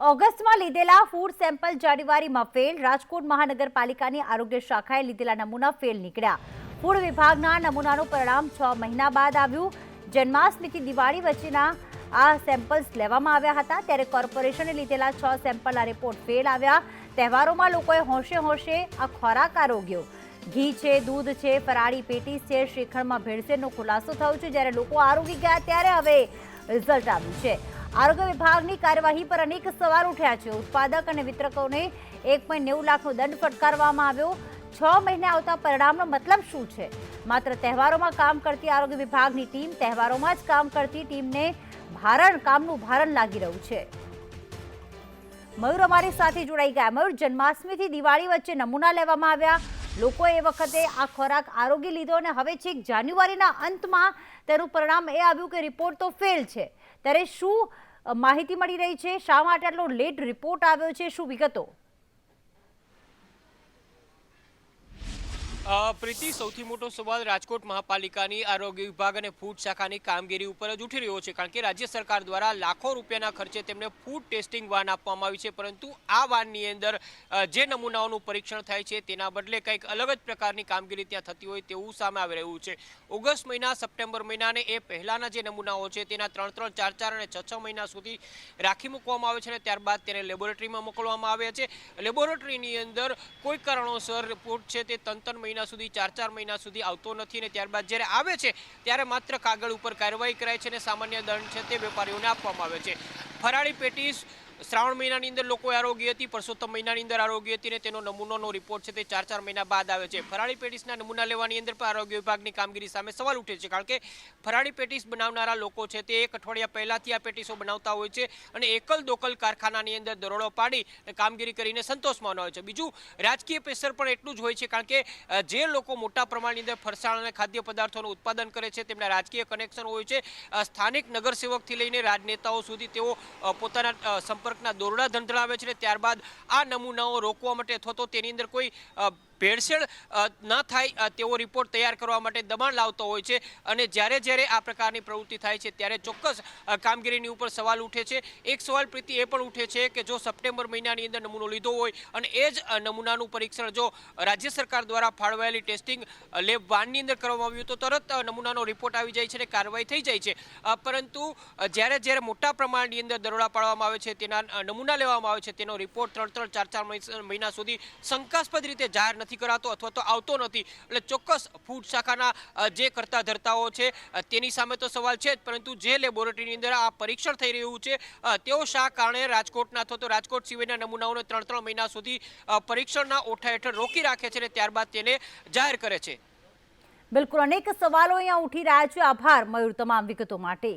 ઓગસ્ટમાં લીધેલા food sample જાન્યુઆરીમાં ફેલ. રાજકોટ મહાનગરપાલિકાની આરોગ્ય શાખાએ લીધેલા નમૂના ફેલ નીકળ્યા. ફૂડ વિભાગના નમૂનાનું પરિણામ છ મહિના બાદ આવ્યું. જન્માષ્ટમીથી દિવાળી વચ્ચેના આ સેમ્પલ્સ લેવામાં આવ્યા હતા. ત્યારે કોર્પોરેશને લીધેલા છ સેમ્પલના રિપોર્ટ ફેલ આવ્યા. તહેવારોમાં લોકોએ હોંશે હોંશે આ ખોરાક આરોગ્યો. ઘી છે, દૂધ છે, ફરાળી પેટીસ છે, શ્રીખંડમાં ભેળસેળનો ખુલાસો થયો છે. જ્યારે લોકો આરોગી ગયા, ત્યારે હવે રિઝલ્ટ આવ્યું છે. આરોગ્ય વિભાગની કાર્યવાહી પર અનેક સવાલ ઉઠ્યા છે. ઉત્પાદક અને વિતરકોને એક પોઈન્ટ નેવું લાખનો દંડ ફટકારવામાં આવ્યો. છ મહિને આવતા પરિણામનો મતલબ શું છે? માત્ર તહેવારોમાં કામ કરતી આરોગ્ય વિભાગની ટીમ તહેવારોમાં જ કામ કરતી ટીમને ભારણ, કામનું ભારણ લાગી રહ્યું છે. મયુર અમારી સાથે જોડાઈ ગયા. મયુર, જન્માષ્ટમીથી દિવાળી વચ્ચે નમૂના લેવામાં આવ્યા. લોકોએ એ વખતે આ ખોરાક આરોગી લીધો અને હવે છેક જાન્યુઆરીના અંતમાં તેનું પરિણામ એ આવ્યું કે રિપોર્ટ તો ફેલ છે. ત્યારે શું માહિતી મળી રહી છે? શા માટે આટલો લેટ રિપોર્ટ આવ્યો છે? શું વિગતો? પ્રીતિ સૌથી મોટો સવાલ રાજકોટ મહાપાલિકાની આરોગ્ય વિભાગ અને ફૂડ શાખાની કામગીરી ઉપર જ ઉઠી રહ્યો છે, કારણ કે રાજ્ય સરકાર દ્વારા લાખો રૂપિયાના ખર્ચે તેમને ફૂડ ટેસ્ટિંગ વાન આપવામાં આવી છે, પરંતુ આ વાનની અંદર જે નમૂનાઓનું પરીક્ષણ થાય છે તેના બદલે કંઈક અલગ જ પ્રકારની કામગીરી ત્યાં થતી હોય તેવું સામે આવી રહ્યું છે. ઓગસ્ટ મહિના, સપ્ટેમ્બર મહિના એ પહેલાના જે નમૂનાઓ છે તેના ત્રણ ત્રણ ચાર ચાર અને છ છ મહિના સુધી રાખી મૂકવામાં આવે છે અને ત્યારબાદ તેને લેબોરેટરીમાં મોકલવામાં આવે છે. લેબોરેટરીની અંદર કોઈ કારણોસર રિપોર્ટ છે તે ત્રણ ત્રણ મહિના સુધી ચાર ચાર મહિના સુધી આવતો નથી અને ત્યારબાદ જ્યારે આવે છે, ત્યારે માત્ર કાગળ ઉપર કાર્યવાહી કરાય છે અને સામાન્ય દંડ છે તે વેપારીઓને આપવામાં આવે છે. ફરાળી પેટીસ શ્રાવણ મહિનાની અંદર લોકો આરોગ્ય હતી પરસોત્તમ મહિનાની અંદર આરોગ્ય હતી અને તેનો નમૂનાનો રિપોર્ટ છે તે ચાર ચાર મહિના બાદ આવે છે. ફરાળી પેટીસના નમૂના લેવાની અંદર પણ આરોગ્ય વિભાગની કામગીરી સામે સવાલ ઉઠે છે કારણ કે ફરાળી પેટીસ બનાવનારા લોકો છે તે એક અઠવાડિયા પહેલાંથી આ પેટીસો બનાવતા હોય છે અને એકલ દોકલ કારખાનાની અંદર દરોડો પાડી કામગીરી કરીને સંતોષ માનવાનો હોય છે. બીજું રાજકીય પ્રેશર પણ એટલું જ હોય છે કારણ કે જે લોકો મોટા પ્રમાણની અંદર ફરસાણ અને ખાદ્ય પદાર્થોનું ઉત્પાદન કરે છે તેમના રાજકીય કનેક્શન હોય છે. સ્થાનિક નગરસેવકથી લઈને રાજનેતાઓ સુધી તેઓ પોતાના અ, સંપર્કના દોરડા ધંધળાવે છે ત્યારબાદ આ નમૂનાઓ રોકવા માટે અથવા તો તેની અંદર કોઈ ભેળસેળ ન થાય તેવો રિપોર્ટ તૈયાર કરવા માટે દબાણ લાવતો હોય છે અને જ્યારે જ્યારે આ પ્રકારની પ્રવૃત્તિ થાય છે ત્યારે ચોક્કસ કામગીરીની ઉપર સવાલ ઉઠે છે. એક સવાલ પ્રીતિ એ પણ ઉઠે છે કે જો સપ્ટેમ્બર મહિનાની અંદર નમૂનો લીધો હોય અને એ જ નમૂનાનું પરીક્ષણ જો રાજ્ય સરકાર દ્વારા ફાળવાયેલી ટેસ્ટિંગ લેબ વાનની અંદર કરવામાં આવ્યું તો તરત નમૂનાનો રિપોર્ટ આવી જાય છે અને કાર્યવાહી થઈ જાય છે. પરંતુ જ્યારે જ્યારે મોટા પ્રમાણની અંદર દરોડા પાડવામાં આવે છે, તેના નમૂના લેવામાં આવે છે, તેનો રિપોર્ટ ત્રણ ત્રણ ચાર ચાર મહિ- મહિના સુધી શંકાસ્પદ રીતે જાહેર નથી કરાતો અથવા તો આવતો નથી. એટલે ચોક્કસ ફૂડ શાખાના જે કરતા ધરતાઓ છે તેની સામે તો સવાલ છે જ, પરંતુ જે લેબોરેટરીની અંદર આ પરીક્ષણ થઈ રહ્યું છે તેઓ શા કારણે રાજકોટના અથવા તો રાજકોટ સિવાયના નમૂનાઓને ત્રણ ત્રણ મહિના સુધી પરીક્ષણના ઓઠા હેઠળ રોકી રાખે છે અને ત્યારબાદ તેને જાહેર કરે છે? બિલકુલ. અનેક સવાલો અહીંયા ઉઠી રહ્યા છે. આભાર, મયુર, તમામ વિગતો માટે.